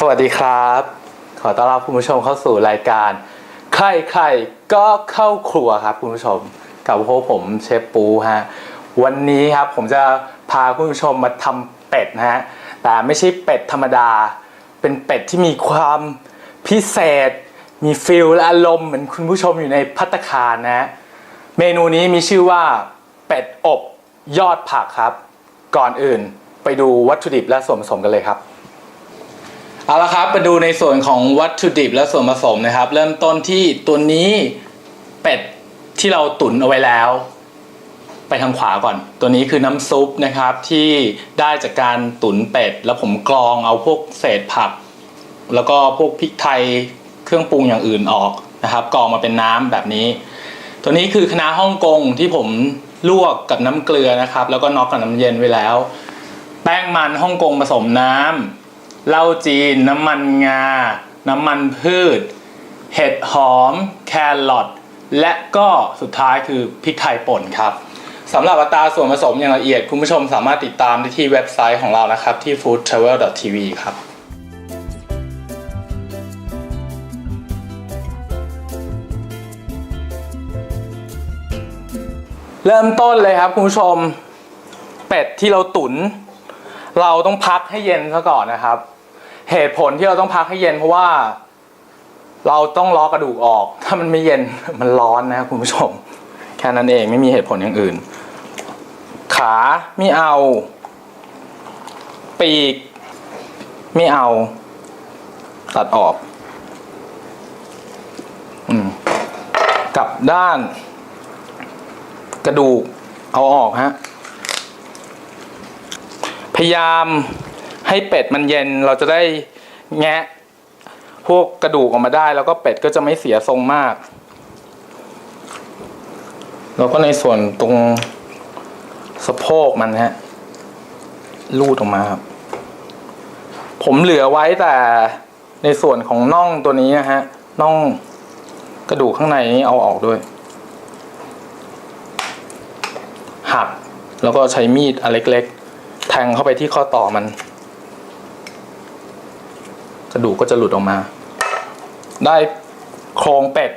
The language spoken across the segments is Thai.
สวัสดีครับ ขอต้อนรับคุณผู้ชมเข้าสู่รายการใครใครก็เข้าครัวครับคุณผู้ชม กับพวกผมเชฟปูฮะวันนี้ครับผมจะพาคุณผู้ชมมาทำเป็ดนะฮะแต่ไม่ใช่เป็ดธรรมดา เป็นเป็ดที่มีความพิเศษ มีฟิลและอารมณ์เหมือนคุณผู้ชมอยู่ในพัตคารนะฮะเมนูนี้มีชื่อว่าเป็ดอบยอดผักครับ ก่อนอื่นไปดูวัตถุดิบและส่วนผสมกันเลยครับ เอาละครับมาดูในส่วนของวัตถุดิบและส่วนผสมนะครับ เริ่มต้นที่ตัวนี้เป็ดที่เราตุ๋นเอาไว้แล้ว ไปทางขวาก่อน ตัวนี้คือน้ำซุปนะครับที่ได้จากการตุ๋นเป็ด แล้วผมกรองเอาพวกเศษผัก แล้วก็พวกพริกไทยเครื่องปรุงอย่างอื่นออกนะครับกรองมาเป็นน้ำแบบนี้ ตัวนี้คือคณะน้าฮ่องกงที่ผมลวกกับน้ำเกลือนะครับ แล้วก็น็อกกับน้ำเย็นไว้แล้ว แป้งมันฮ่องกงผสมน้ำ เหล้าจีน น้ำมันงา น้ำมันพืช เห็ดหอม แครอทและก็สุดท้ายคือพริกไทยป่นครับสำหรับอัตราส่วนผสมอย่างละเอียด คุณผู้ชมสามารถติดตามได้ที่เว็บไซต์ของเรานะครับ ที่ foodtravel.tv ครับเริ่มต้นเลยครับคุณผู้ชม เป็ดที่เราตุน เราต้องพักให้เย็นซะก่อนนะครับ เหตุผลที่เราต้องพักให้เย็นเพราะว่า เราต้องล้อกระดูกออก ถ้ามันไม่เย็นมันร้อนนะครับคุณผู้ชม แค่นั้นเองไม่มีเหตุผลอย่างอื่น ขาไม่เอา ปีก ไม่เอา ตัดออกอกับด้าน กระดูกเอาออกฮะพยายาม ให้เป็ดมันเย็นเราจะได้แงะพวกกระดูกออกมาได้ แล้วก็เป็ดก็จะไม่เสียทรงมาก แล้วก็ในส่วนตรงสะโพกมันฮะลูดออกมาครับ ผมเหลือไว้แต่ในส่วนของน่องตัวนี้นะฮะน่องกระดูกข้างในนี้เอาออกด้วย หักแล้วก็ใช้มีดอันเล็ก ๆ แทงเข้าไปที่ข้อต่อมัน ก็จะหลุดออกมา ได้โครงเป็ด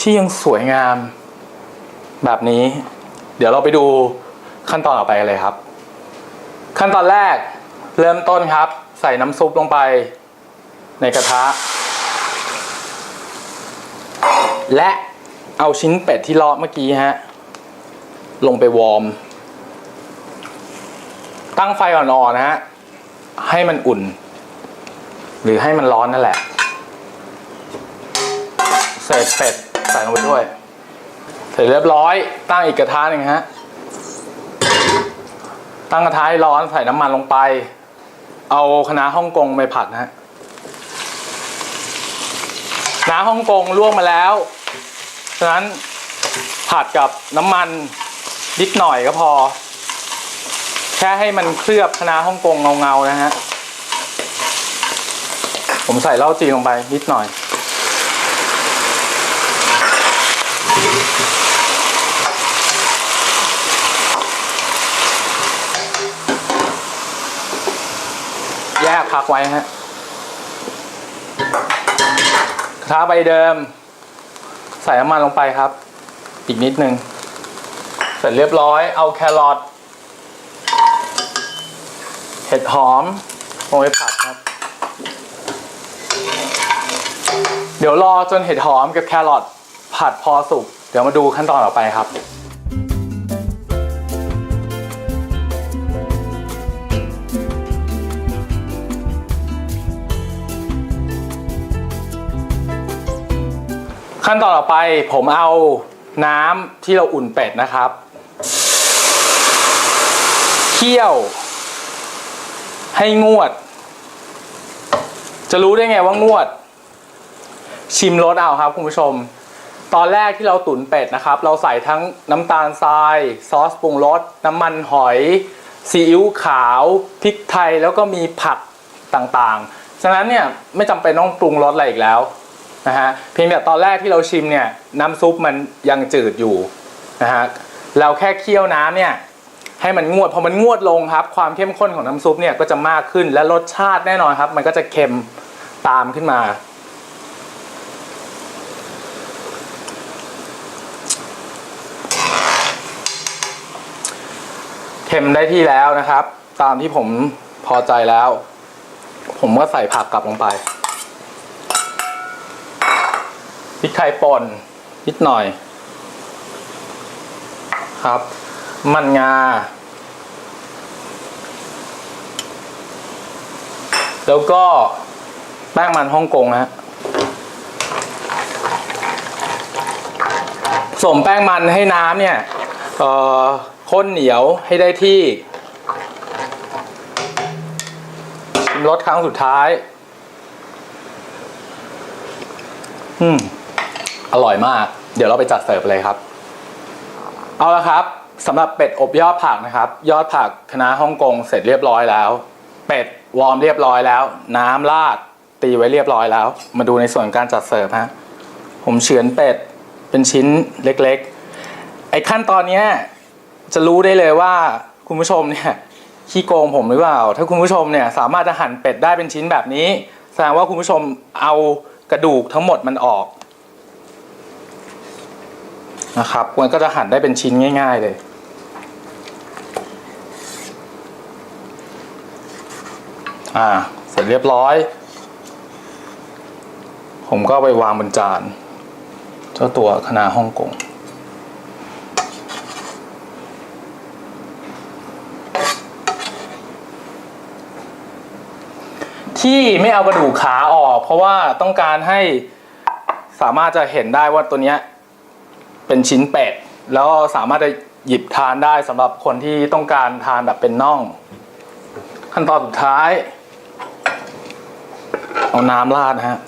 ที่ยังสวยงาม แบบนี้ เดี๋ยวเราไปดูขั้นตอนต่อไปเลยครับ ขั้นตอนแรกเริ่มต้นครับ ใส่น้ำซุปลงไป ในกระทะ และเอาชิ้นเป็ดที่เลาะเมื่อกี้ฮะ ลงไปวอร์ม ตั้งไฟอ่อนๆนะฮะ ให้มันอุ่น หรือให้มันร้อนนั่นแหละเศษเป็ดใส่ลงไปด้วย เสร็จเรียบร้อย ตั้งอีกกระทะหนึ่งฮะ ตั้งกระทะให้ร้อนใส่น้ำมันลงไป เอาคณะน้าฮ่องกงไปผัดนะฮะน้าฮ่องกงลวกมาแล้วฉะนั้นผัดกับน้ำมันนิดหน่อยก็พอ แค่ให้มันเคลือบคณะน้าฮ่องกงเงาๆนะฮะ ผมใส่เหล้าจีนลงไปนิดหน่อย แยกพักไว้ฮะกระทะใบเดิม ใส่น้ำมันลงไปครับ อีกนิดนึง เสร็จเรียบร้อยเอาแครอทเห็ดหอมลงไปผัดครับ เดี๋ยวรอจนเห็ดหอมกับแครอทผัดพอสุก เดี๋ยวมาดูขั้นตอนต่อไปครับ ขั้นตอนต่อไปผมเอาน้ำที่เราอุ่นเป็ดนะครับ เคี่ยว ให้งวด จะรู้ได้ไงว่างวด ชิมรสเอาครับคุณผู้ชม ตอนแรกที่เราตุ๋นเป็ดนะครับ เราใส่ทั้งน้ำตาลทราย ซอสปรุงรสน้ำมันหอยซีอิ๊วขาวพริกไทยแล้วก็มีผักต่างๆ ฉะนั้นเนี่ยไม่จำเป็นต้องปรุงรสอะไรอีกแล้วนะฮะเพียงแต่ตอนแรกที่เราชิมเนี่ยน้ำซุปมันยังจืดอยู่นะฮะเราแค่เคี่ยวน้ำเนี่ยให้มันงวดพอมันงวดลงครับ ความเข้มข้นของน้ำซุปเนี่ยก็จะมากขึ้นและรสชาติแน่นอนครับ มันก็จะเค็มตามขึ้นมา ค็มได้ที่แล้วนะครับ ตามที่ผมพอใจแล้ว ผมก็ใส่ผักกลับลงไปพริกไทยป่นนิดหน่อย ครับ มันงา แล้วก็แป้งมันฮ่องกงนะฮะผสมแป้งมันให้น้ำเนี่ย เอ่อ ข้นเหนียวให้ได้ที่ ชิมรสครั้งสุดท้าย อืม อร่อยมาก เดี๋ยวเราไปจัดเสิร์ฟเลยครับ เอาละครับสำหรับเป็ดอบยอดผักนะครับ ยอดผักคณะฮ่องกงเสร็จเรียบร้อยแล้ว เป็ดวอร์มเรียบร้อยแล้ว น้ำราดตีไว้เรียบร้อยแล้ว มาดูในส่วนการจัดเสิร์ฟฮะผมเฉือนเป็ดเป็นชิ้นเล็กๆ ไอ้ขั้นตอนเนี้ย จะรู้ได้เลยว่าคุณผู้ชมเนี่ยขี้โกงผมหรือเปล่า ถ้าคุณผู้ชมเนี่ยสามารถจะหั่นเป็ดได้เป็นชิ้นแบบนี้ แสดงว่าคุณผู้ชมเอากระดูกทั้งหมดมันออกนะครับ มันก็จะหั่นได้เป็นชิ้นง่าย ๆ เลย อ่า เสร็จเรียบร้อย ผมก็ไปวางบนจาน เจ้าตัวคณะฮ่องกง ที่ไม่เอากระดูกขาออก เพราะว่าต้องการให้สามารถจะเห็นได้ว่าตัวเนี้ยเป็นชิ้นเป็ดแล้วสามารถจะหยิบทานได้สำหรับคนที่ต้องการทานแบบเป็นน่อง ขั้นตอนสุดท้าย เอาน้ำราดนะฮะ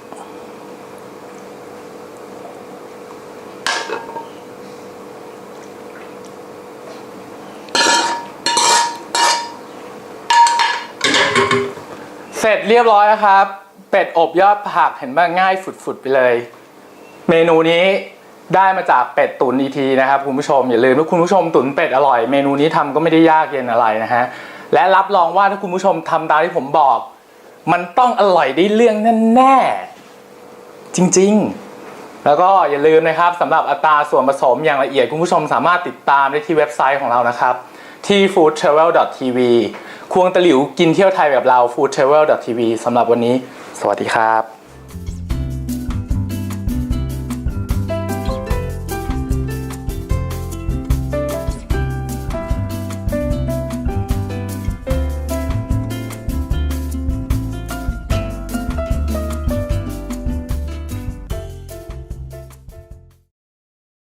เสร็จเรียบร้อยแล้วครับ เป็ดอบยอดผักเห็นว่าง่ายฝุดๆไปเลย เมนูนี้ได้มาจากเป็ดตุ๋นอีทีนะครับคุณผู้ชมอย่าลืมถ้าคุณผู้ชมตุ๋นเป็ดอร่อย เมนูนี้ทำก็ไม่ได้ยากเย็นอะไรนะฮะและรับรองว่าถ้าคุณผู้ชมทำตามที่ผมบอก มันต้องอร่อยได้เรื่องแน่ๆจริงๆ แล้วก็อย่าลืมนะครับสำหรับอัตราส่วนผสมอย่างละเอียดคุณผู้ชมสามารถติดตามได้ที่เว็บไซต์ของเรานะครับที่ foodtravel.tv ควงตะหลิวกินเที่ยวไทยแบบเรา foodtravel.tv สำหรับวันนี้ สวัสดีครับ